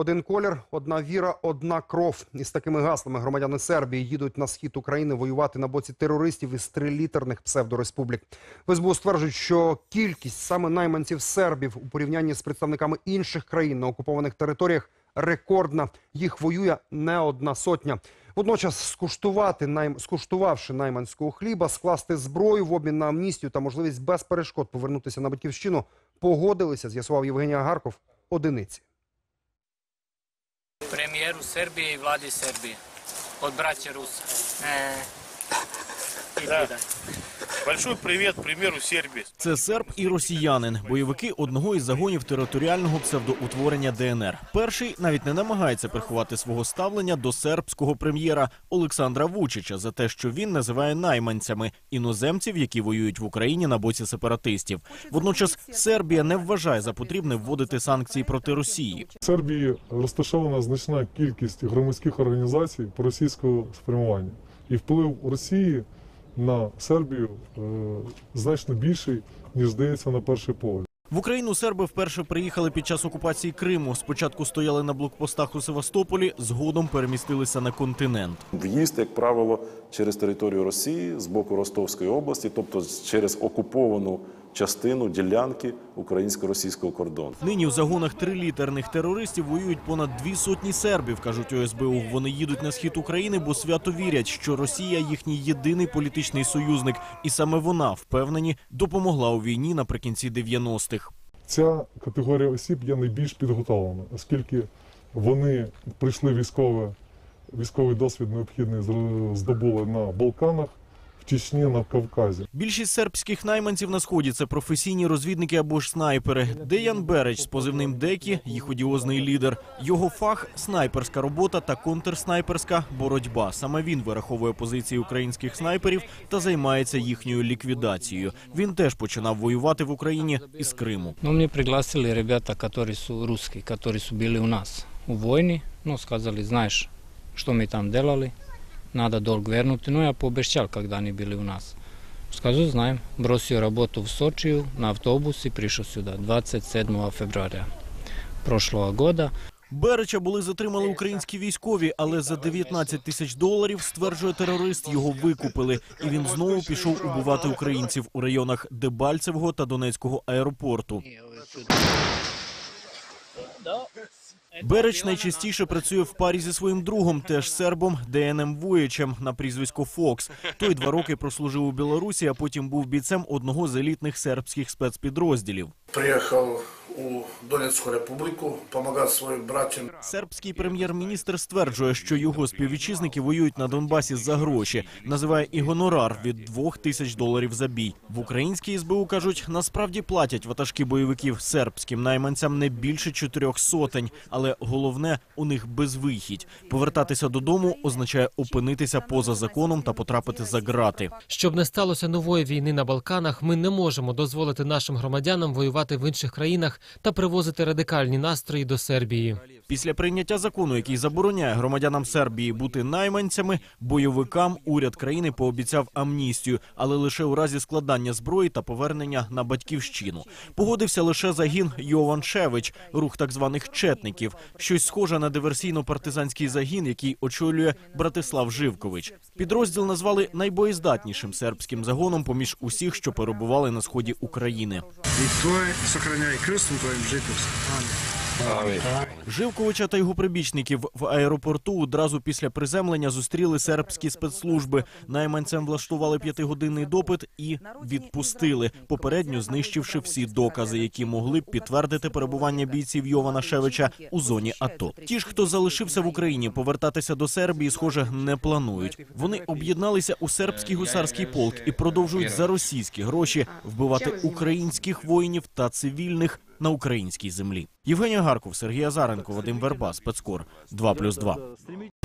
Один колір, одна віра, одна кров. Із такими гаслами громадяни Сербії їдуть на схід України воювати на боці терористів із трилітерних псевдореспублік. В СБУ стверджують, що кількість саме найманців сербів у порівнянні з представниками інших країн на окупованих територіях рекордна. Їх воює не одна сотня. Водночас, скуштувати найм... скуштувавши найманського хліба, скласти зброю в обмін на амністію та можливість без перешкод повернутися на батьківщину, погодилися, з'ясував Євгеній Агарков, одиниці. Premijeru Srbije i vladi Srbije od braća Rusa. E, Да. Большой привет премьеру Сербии. Це серб і росіянин, бойовики одного із загонів територіального псевдоутворення ДНР. Перший навіть не намагається приховати свого ставлення до сербського прем'єра Олександра Вучича за те, що він називає найманцями іноземців, які воюють в Україні на боці сепаратистів. Водночас Сербія не вважає за потрібне вводити санкції проти Росії. В Сербії розташована значна кількість громадських організацій проросійського спрямування, і вплив Росії на Сербію е, значно більший, ніж здається на перший погляд. В Україну серби вперше приїхали під час окупації Криму. Спочатку стояли на блокпостах у Севастополі, згодом перемістилися на континент. В'їзд, як правило, через територію Росії з боку Ростовської області, тобто через окуповану частину ділянки українсько-російського кордону. Нині в загонах трилітерних терористів воюють понад дві сотні сербів, кажуть у СБУ. Вони їдуть на схід України, бо свято вірять, що Росія їхній єдиний політичний союзник, і саме вона впевнені допомогла у війні наприкінці 90-х. Ця категорія осіб є найбільш підготовлена, оскільки вони прийшли військове, військовий досвід необхідний здобули на Балканах, Чечні, на Кавказі. Більшість сербських найманців на сході це професійні розвідники або ж снайпери. Деян Береч з позивним Декі, їх одіозний лідер. Його фах снайперська робота та контрснайперська боротьба. Саме він вираховує позиції українських снайперів та займається їхньою ліквідацією. Він теж починав воювати в Україні із Криму. No, мне пригласили ребята, которые su русские, которые su bili u nas u vojni. No, сказали, знаешь, что мы там делали, надо долг вернути. No, ja пообещал, когда они были у нас. Скажу, знаем. Бросio работу в Сочию на автобус и пришел сюда 27 февраля прошлого года. Береча були затримали українські військові, але за 19 тисяч доларів, стверджує терорист, його викупили, і він знову пішов убивати українців у районах Дебальцевого та Донецького аеропорту. Береч найчастіше працює в парі зі своїм другом, теж сербом ДНМ Воєчем на прізвисько Фокс. Той два роки прослужив у Білорусі, а потім був бійцем одного з елітних сербських спецпідрозділів. Приехал у Донецкую республику помогать своим братьям. Сербський прем'єр-міністр стверджує, що його співвітчизники воюють на Донбасі за гроші. Називає і гонорар від двох тисяч доларів за бій. В українській СБУ кажуть, насправді платять ватажки бойовиків сербським найманцям не більше чотирьох сотень, але головне у них безвихідь. Повертатися додому означає опинитися поза законом та потрапити за ґрати. Щоб не сталося нової війни на Балканах, ми не можемо дозволити нашим громадянам воювати в інших країнах та привозити радикальні настрої до Сербії. Після прийняття закону, який забороняє громадянам Сербії бути найманцями, бойовикам уряд країни пообіцяв амністію, але лише у разі складання зброї та повернення на батьківщину. Погодився лише загін Йован Шевич, рух так званих четників, щось схоже на диверсійно-партизанський загін, який очолює Братислав Живкович. Підрозділ назвали найбоєздатнішим сербським загоном поміж усіх, що перебували на сході України. І твоє сохраняй крестом твоїм житовським. Живковича та його прибічників в аеропорту одразу після приземлення зустріли сербські спецслужби. Найманцям влаштували п'ятигодинний допит і відпустили, попередньо знищивши всі докази, які могли б підтвердити перебування бійців Йована Шевича у зоні АТО. Ті ж, хто залишився в Україні, повертатися до Сербії, схоже, не планують. Вони об'єдналися у сербський гусарський полк і продовжують за російські гроші вбивати українських воїнів та цивільних на українській землі. Євгенія Гарков, Сергій Азаренко, Вадим Верба, спецкор 2+,2.